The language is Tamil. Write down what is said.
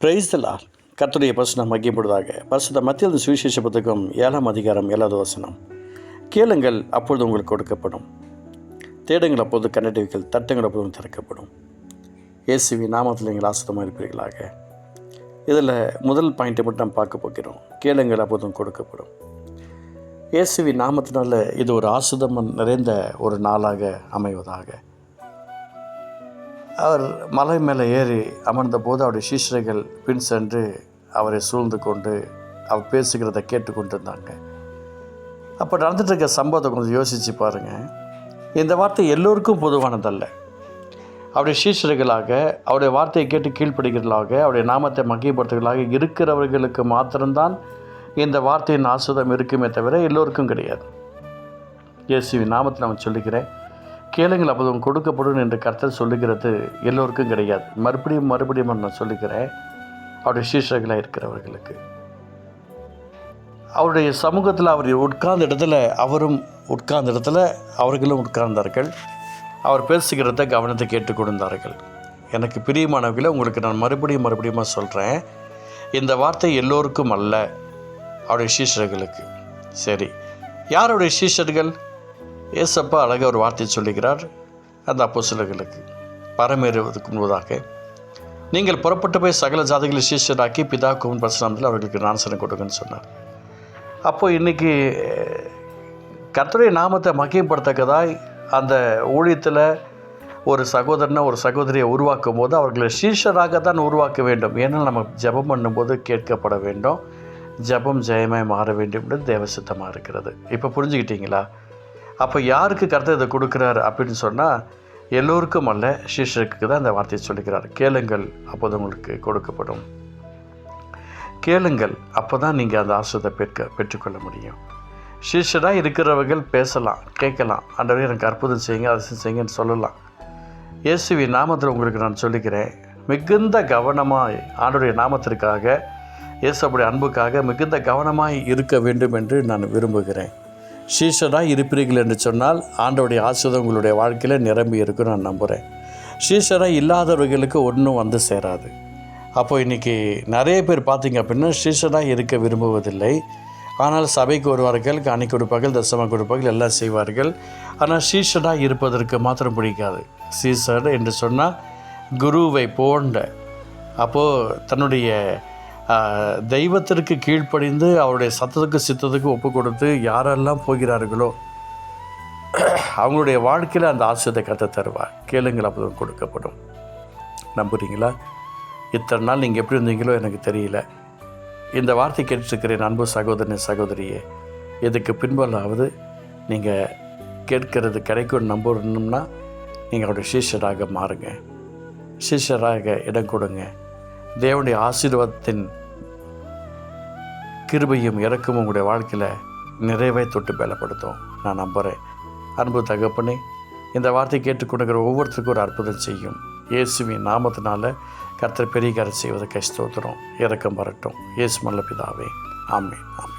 பிரைஸ் கத்துடைய லார் பசுனம் மகிப்படுவதாக பரிசுத்த மத்திய சுவிசேஷ புத்தகம் ஏழாம் அதிகாரம் ஏழாவது வசனம். கேளுங்கள் அப்பொழுது உங்களுக்கு கொடுக்கப்படும். தேடுங்கள் அப்போது கண்டடிவுகள் தட்டுங்கள் அப்போது திறக்கப்படும். இயேசுவி நாமத்தில் நீங்கள் ஆசிரமாக இருப்பீர்களாக. இதில் முதல் பாயிண்ட்டை மட்டும் நாம் பார்க்க போகிறோம். கேளுங்கள் அப்போதும் கொடுக்கப்படும். இயேசுவி நாமத்தினால இது ஒரு ஆசுதம் நிறைந்த ஒரு நாளாக அமைவதாக. அவர் மலை மேலே ஏறி அமர்ந்தபோது அவருடைய சீஷர்கள் பின் சென்று அவரை சூழ்ந்து கொண்டு அவர் பேசுகிறத கேட்டுக்கொண்டிருந்தாங்க. அப்போ நடந்துட்டு இருக்க சம்பவத்தை கொஞ்சம் யோசித்து பாருங்கள் இந்த வார்த்தை எல்லோருக்கும் பொதுவானதல்ல. அவருடைய சீஷர்களாக அவருடைய வார்த்தையை கேட்டு கீழ்ப்படுகிறவர்களாக அவருடைய நாமத்தை மகிழ்படுத்துகளாக இருக்கிறவர்களுக்கு மாத்திரம்தான் இந்த வார்த்தையின் ஆசுதம் இருக்குமே தவிர எல்லோருக்கும் கிடையாது. இயேசுவின் நாமத்தை நான் சொல்லுகிறேன். கேளுங்கள் அப்போதும் கொடுக்கப்படும் என்று கர்த்தர் சொல்லுகிறது எல்லோருக்கும் கிடையாது. மறுபடியும் மறுபடியும் நான் சொல்லுகிறேன் அவருடைய சீஷர்களாக இருக்கிறவர்களுக்கு. அவருடைய சமூகத்தில் அவர் உட்கார்ந்த இடத்துல அவரும் உட்கார்ந்த இடத்துல அவர்களும் உட்கார்ந்தார்கள். அவர் பேசுகிறத கவனத்தை கேட்டுக் கொடுத்தார்கள் எனக்கு பிரியமானவர்களை உங்களுக்கு நான் மறுபடியும் மறுபடியும் சொல்கிறேன் இந்த வார்த்தை எல்லோருக்கும் அல்ல அவருடைய சீஷர்களுக்கு. சரி யாருடைய சீஷர்கள்? ஏசப்பா அழகாக ஒரு வார்த்தை சொல்லுகிறார். அந்த அப்போசிலர்களுக்கு பரமேறுவதற்கு முன்பதாக நீங்கள் புறப்பட்டு போய் சகல ஜாதிகளை சீஷராக்கி பிதா குமன் பரசுராமத்தில் அவர்களுக்கு நான்சனை கொடுங்கன்னு சொன்னார். அப்போது இன்றைக்கி கர்த்தருடைய நாமத்தை மகிமைப்படுத்தக்கதாய் அந்த ஊழியத்தில் ஒரு சகோதரனை ஒரு சகோதரியை உருவாக்கும் போது அவர்களை சீஷராக தான் உருவாக்க வேண்டும். ஏன்னா நம்ம ஜெபம் பண்ணும்போது கேட்கப்பட வேண்டும். ஜெபம் ஜெயமாய் மாற வேண்டும் என்று தேவசித்தமாக இருக்கிறது. இப்போ புரிஞ்சுக்கிட்டீங்களா? அப்போ யாருக்கு கருத்து இதை கொடுக்குறாரு அப்படின்னு சொன்னால் எல்லோருக்கும் அல்ல சீஷருக்கு தான் இந்த வார்த்தையை சொல்லுகிறார். கேளுங்கள் அப்போது உங்களுக்கு கொடுக்கப்படும். கேளுங்கள் அப்போ தான் நீங்கள் அந்த ஆசிரியத்தை பெற்க பெற்றுக்கொள்ள முடியும். சீஷராக இருக்கிறவர்கள் பேசலாம் கேட்கலாம். அன்றவரை எனக்கு அற்புதம் செய்யுங்க அதை செய்யுங்கன்னு சொல்லலாம். இயேசுவி நாமத்தில் உங்களுக்கு நான் சொல்லிக்கிறேன் மிகுந்த கவனமாய் ஆண்டுடைய நாமத்திற்காக இயேசுடைய அன்புக்காக மிகுந்த கவனமாய் இருக்க வேண்டும் என்று நான் விரும்புகிறேன். சீஷராக இருப்பீர்கள் என்று சொன்னால் ஆண்டோடைய ஆசிரியம் உங்களுடைய வாழ்க்கையில் நிரம்பி இருக்கும் நான் நம்புகிறேன் சீஷராக இல்லாதவர்களுக்கு ஒன்றும் வந்து சேராது. அப்போது இன்றைக்கி நிறைய பேர் பார்த்தீங்க அப்படின்னா சீஷராக இருக்க விரும்புவதில்லை. ஆனால் சபைக்கு வருவார்கள் காணி கொடுப்பார்கள் தசமம் கொடுப்பார்கள் எல்லாம் செய்வார்கள். ஆனால் சீஷராக இருப்பதற்கு மாத்திரம் பிடிக்காது. சீசர் என்று சொன்னால் குருவை போன்ற அப்போது தன்னுடைய தெய்வத்திற்கு கீழ்ப்படிந்து அவருடைய சத்தத்துக்கு சித்தத்துக்கு ஒப்பு கொடுத்து யாரெல்லாம் போகிறார்களோ அவங்களுடைய வாழ்க்கையில் அந்த ஆசிரியத்தை கற்று தருவார். கேளுங்கள் அப்போ கொடுக்கப்படும். நம்புகிறீங்களா இத்தனை நாள் நீங்கள் எப்படி இருந்தீங்களோ எனக்கு தெரியல. இந்த வார்த்தை கேட்டுருக்கிறேன் அன்பு சகோதரன் சகோதரியே. இதுக்கு பின்பலாவது நீங்கள் கேட்கறது கிடைக்கும் நம்பணும்னா நீங்கள் அவருடைய சீஷராக மாறுங்க. சீஷராக இடம் கொடுங்க. தேவனுடைய ஆசீர்வாதத்தின் கிருபையும் இறக்கமும் உங்களுடைய வாழ்க்கையில் நிறைவே தொட்டு பலப்படுத்தும். நான் நம்புகிறேன் அன்பு தகப்பனே இந்த வார்த்தை கேட்டுக்கொண்டுகிற ஒவ்வொருத்தருக்கும் ஒரு அற்புதம் செய்யும். இயேசுவின் நாமத்தினால கர்த்தர் பெரிய கரை செய்வதை கஷ்டோத்துறோம் இறக்கம் வரட்டும். இயேசு மல்ல பிதாவே. ஆமே ஆமே